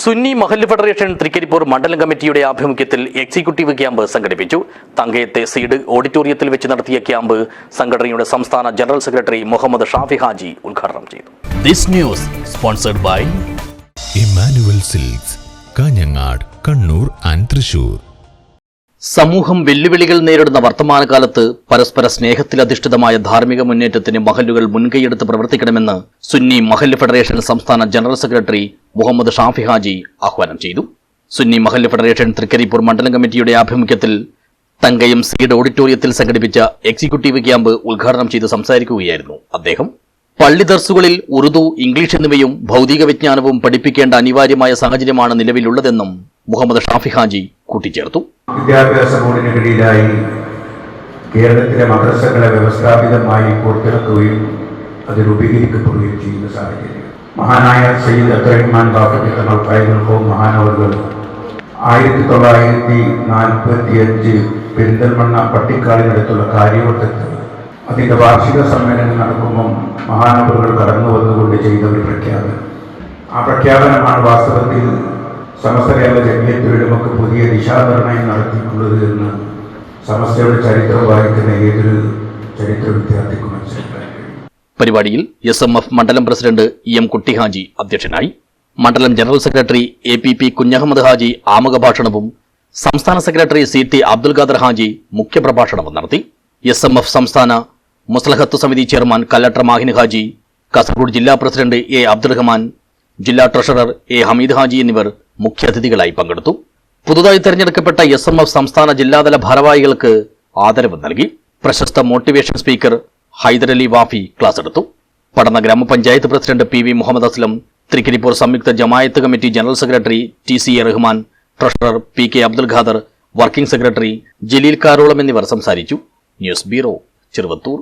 Sunni Mahallu federation Trikaripur മണ്ഡലം കമ്മിറ്റിയുടെ ആഭിമുഖ്യത്തിൽ എക്സിക്യൂട്ടീവ് ക്യാമ്പ് സംഘടിപ്പിച്ചു. തങ്കയത്തെ സീഡ് ഓഡിറ്റോറിയത്തിൽ വെച്ച് നടത്തിയ ക്യാമ്പ് സംഘടനയുടെ സംസ്ഥാന ജനറൽ സെക്രട്ടറി മുഹമ്മദ് ഷാഫി ഹാജി ഉദ്ഘാടനം ചെയ്തു. This news sponsored by Emmanuel silks Kanhangad Kannur and Thrissur സമൂഹം വെല്ലുവിളികൾ നേരിടുന്ന വർത്തമാനകാലത്ത് പരസ്പര സ്നേഹത്തിലധിഷ്ഠിതമായ ധാർമ്മിക മുന്നേറ്റത്തിന് മഹല്ലുകൾ മുൻകൈയെടുത്ത് പ്രവർത്തിക്കണമെന്ന് സുന്നി മഹല്ല് ഫെഡറേഷൻ സംസ്ഥാന ജനറൽ സെക്രട്ടറി മുഹമ്മദ് ഷാഫി ഹാജി ആഹ്വാനം ചെയ്തു. സുന്നി മഹല്ല് ഫെഡറേഷൻ തൃക്കരിപ്പൂർ മണ്ഡലം കമ്മിറ്റിയുടെ ആഭിമുഖ്യത്തിൽ തങ്കയം സീഡ് ഓഡിറ്റോറിയത്തിൽ സംഘടിപ്പിച്ച എക്സിക്യൂട്ടീവ് ക്യാമ്പ് ഉദ്ഘാടനം ചെയ്ത് സംസാരിക്കുകയായിരുന്നു അദ്ദേഹം. പള്ളി ദർസുകളിൽ ഉറുദു ഇംഗ്ലീഷ് എന്നിവയും ഭൗതിക വിജ്ഞാനവും പഠിപ്പിക്കേണ്ട അനിവാര്യമായ സാഹചര്യമാണ് നിലവിലുള്ളതെന്നും മുഹമ്മദ് ഷാഫി ഹാജി കൂട്ടിച്ചേർത്തു. വിദ്യാഭ്യാസ ബോർഡിന് കീഴിലായി കേരളത്തിലെ മദ്രസകളെ വ്യവസ്ഥാപിതമായി പുറത്തിറക്കുകയും അത് രൂപീകരിക്കപ്പെടുകയും ചെയ്യുന്ന സാഹചര്യം. മഹാനായ സയ്യിദ് അബ്ദുറഹ്മാൻ ബാഫി തങ്ങൾ ഫൈദൽഹോം മഹാനവറുകൾ ആയിരത്തി തൊള്ളായിരത്തി നാൽപ്പത്തി അഞ്ച് പെരിന്തൽമണ്ണ പട്ടിക്കാടിനടുത്തുള്ള കാര്യവട്ടത്ത് അതിന്റെ വാർഷിക സമ്മേളനം നടക്കുമ്പം മഹാനവറുകൾ കടന്നു വന്നുകൊണ്ട് ചെയ്ത ഒരു പ്രഖ്യാപനം. ആ പ്രഖ്യാപനമാണ് വാസ്തവത്തിൽ സമസ്തകേരള ജമിയത്തുകളിലുമൊക്കെ പുതിയ ദിശാനിർണയം നടത്തിയിട്ടുള്ളത് എന്ന് സമസ്തയുടെ ചരിത്രം വായിക്കുന്ന ഏതൊരു ചരിത്ര വിദ്യാർത്ഥിക്കും മനസ്സിലാക്കാൻ പരിപാടിയിൽ എസ് എം എഫ് മണ്ഡലം പ്രസിഡന്റ് ഇ എം കുട്ടിഹാജി അധ്യക്ഷനായി മണ്ഡലം general secretary A P P Kunhahammad Haji ആമുഖ ഭാഷണവും സംസ്ഥാന secretary C T Abdul Khader Haji മുഖ്യപ്രഭാഷണവും നടത്തി. എസ് എം എഫ് സംസ്ഥാന മുസ്ലഹത്ത് സമിതി ചെയർമാൻ കലക്ടർ മാഹിൻ ഹാജി കാസർഗോഡ് ജില്ലാ പ്രസിഡന്റ് എ അബ്ദുറഹ്മാൻ ജില്ലാ ട്രഷറർ എ ഹമീദ് ഹാജി എന്നിവർ മുഖ്യാതിഥികളായി പങ്കെടുത്തു. പുതുതായി തെരഞ്ഞെടുക്കപ്പെട്ട എസ് എം എഫ് സംസ്ഥാന ജില്ലാതല ഭാരവാഹികൾക്ക് ആദരവ് നൽകി. പ്രശസ്ത motivation speaker Haidarali Wafi class എടുത്തു. Padanna grama panchayat president P V Muhammad Aslam Thrikaripur സംയുക്ത Jamaat committee general secretary T C A Rahman treasurer P K Abdul Khader working secretary Jaleel Karolam എന്നിവർ സംസാരിച്ചു. News bureau Cheruvathur.